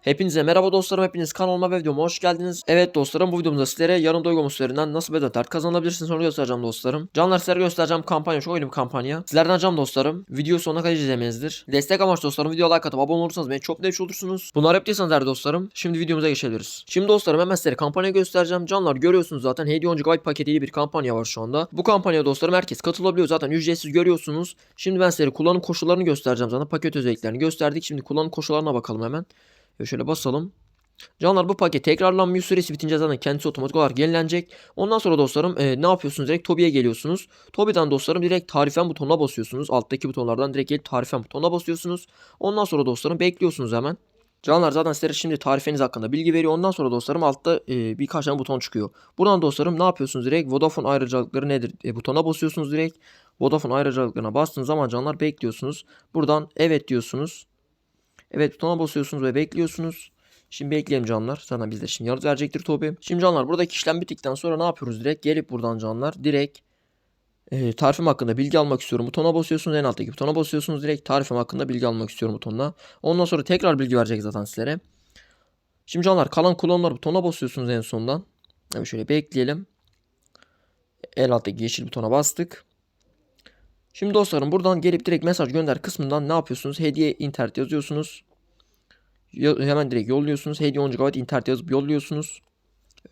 Hepinize merhaba dostlarım hepiniz kanalıma ve videoma hoş geldiniz. Evet dostlarım bu videomda sizlere yarın doygu üzerinden nasıl bedel kart kazanabilirsiniz onu göstereceğim dostlarım. Canlar sizlere göstereceğim kampanya önemli bir kampanya. Sizlerden ricam dostlarım video sonuna kadar izlemenizdir. Destek amaçlı dostlarım video like atıp abone olursanız beni çok değerli olursunuz. Bunlar yaptıysanız değerli dostlarım şimdi videomuza geçebiliriz. Şimdi dostlarım hemen sizlere kampanya göstereceğim. Canlar görüyorsunuz zaten hediye 10 GB paketiyle bir kampanya var şu anda. Bu kampanya dostlarım herkes katılabiliyor zaten ücretsiz görüyorsunuz. Şimdi ben sizlere kullanım koşullarını göstereceğim zaten paket özelliklerini gösterdik. Şimdi kullanım koşullarına bakalım hemen. Şöyle basalım. Canlar bu paket tekrarlanmıyor. Süresi bitince zaten kendisi otomatik olarak yenilenecek. Ondan sonra dostlarım e, ne yapıyorsunuz? Direkt Tobi'ye geliyorsunuz. Tobi'den dostlarım direkt tarifen butonuna basıyorsunuz. Alttaki butonlardan direkt gelip tarifen butonuna basıyorsunuz. Ondan sonra dostlarım bekliyorsunuz hemen. Canlar zaten sizlere şimdi tarifeniz hakkında bilgi veriyor. Ondan sonra dostlarım altta e, birkaç tane buton çıkıyor. Buradan dostlarım ne yapıyorsunuz direkt? Vodafone ayrıcalıkları nedir? E, butona basıyorsunuz direkt. Vodafone ayrıcalıklarına bastığınız zaman canlar bekliyorsunuz. Buradan evet diyorsunuz. Evet butona basıyorsunuz ve bekliyorsunuz. Şimdi bekleyelim canlar. Zaten bizde şimdi yanıt verecektir Tobi. Şimdi canlar buradaki işlem bittikten sonra ne yapıyoruz direkt? Gelip buradan canlar direkt e, tarifim hakkında bilgi almak istiyorum. Butona basıyorsunuz. En alttaki butona basıyorsunuz. Direkt tarifim hakkında bilgi almak istiyorum butonuna. Ondan sonra tekrar bilgi verecek zaten sizlere. Şimdi canlar kalan kullanımlar butona basıyorsunuz en sondan. Evet şöyle bekleyelim. En alttaki yeşil butona bastık. Şimdi dostlarım buradan gelip direkt mesaj gönder kısmından ne yapıyorsunuz? Hediye internet yazıyorsunuz. Ya- hemen direkt yolluyorsunuz. Hediye 10 GB internet yazıp yolluyorsunuz.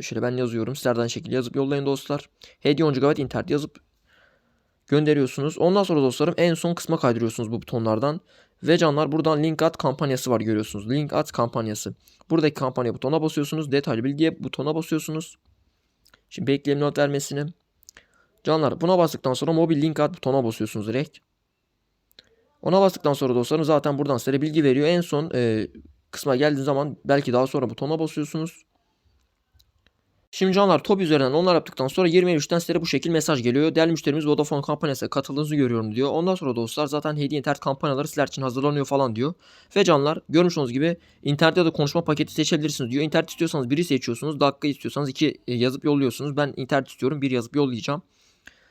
Şöyle ben yazıyorum. Sizlerden şekilde yazıp yollayın dostlar. Hediye 10 GB internet yazıp gönderiyorsunuz. Ondan sonra dostlarım en son kısma kaydırıyorsunuz bu butonlardan. Ve canlar buradan link at kampanyası var görüyorsunuz. Link at kampanyası. Buradaki kampanya butonuna basıyorsunuz. Detaylı bilgiye butona basıyorsunuz. Şimdi bekleyelim not vermesini. Canlar buna bastıktan sonra mobil link at butona basıyorsunuz direkt. Ona bastıktan sonra dostlarım zaten buradan size bilgi veriyor. En son e, kısma geldiği zaman belki daha sonra butona basıyorsunuz. Şimdi canlar top üzerinden onlar yaptıktan sonra 23'ten size bu şekil mesaj geliyor. Değerli müşterimiz Vodafone kampanyasına katıldığınızı görüyorum diyor. Ondan sonra dostlar zaten hediye internet kampanyaları sizler için hazırlanıyor falan diyor. Ve canlar görmüş olduğunuz gibi internette de konuşma paketi seçebilirsiniz diyor. İnternet istiyorsanız biri seçiyorsunuz. Dakika istiyorsanız iki e, yazıp yolluyorsunuz. Ben internet istiyorum bir yazıp yollayacağım.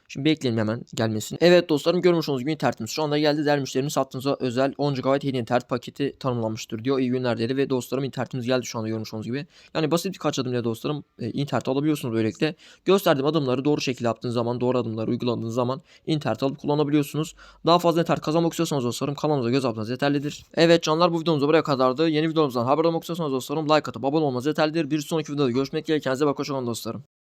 Şimdi bekleyelim hemen gelmesini. Evet dostlarım görmüş olduğunuz gibi internetimiz şu anda geldi. Değerli müşterimiz hattınıza özel 10 GB hediye internet paketi tanımlanmıştır diyor. İyi günler dedi ve dostlarım internetimiz geldi şu anda görmüş olduğunuz gibi. Yani basit birkaç adım ile dostlarım e, internet alabiliyorsunuz böylelikle. Gösterdiğim adımları doğru şekilde yaptığınız zaman, doğru adımları uyguladığınız zaman internet alıp kullanabiliyorsunuz. Daha fazla internet kazanmak istiyorsanız dostlarım kanalımıza göz atmanız yeterlidir. Evet canlar bu videomuz buraya kadardı. Yeni videomuzdan haber olmak istiyorsanız dostlarım like atıp abone olmanız yeterlidir. Bir sonraki videoda görüşmek dileğiyle kendinize bakın hoşçakalın dostlarım.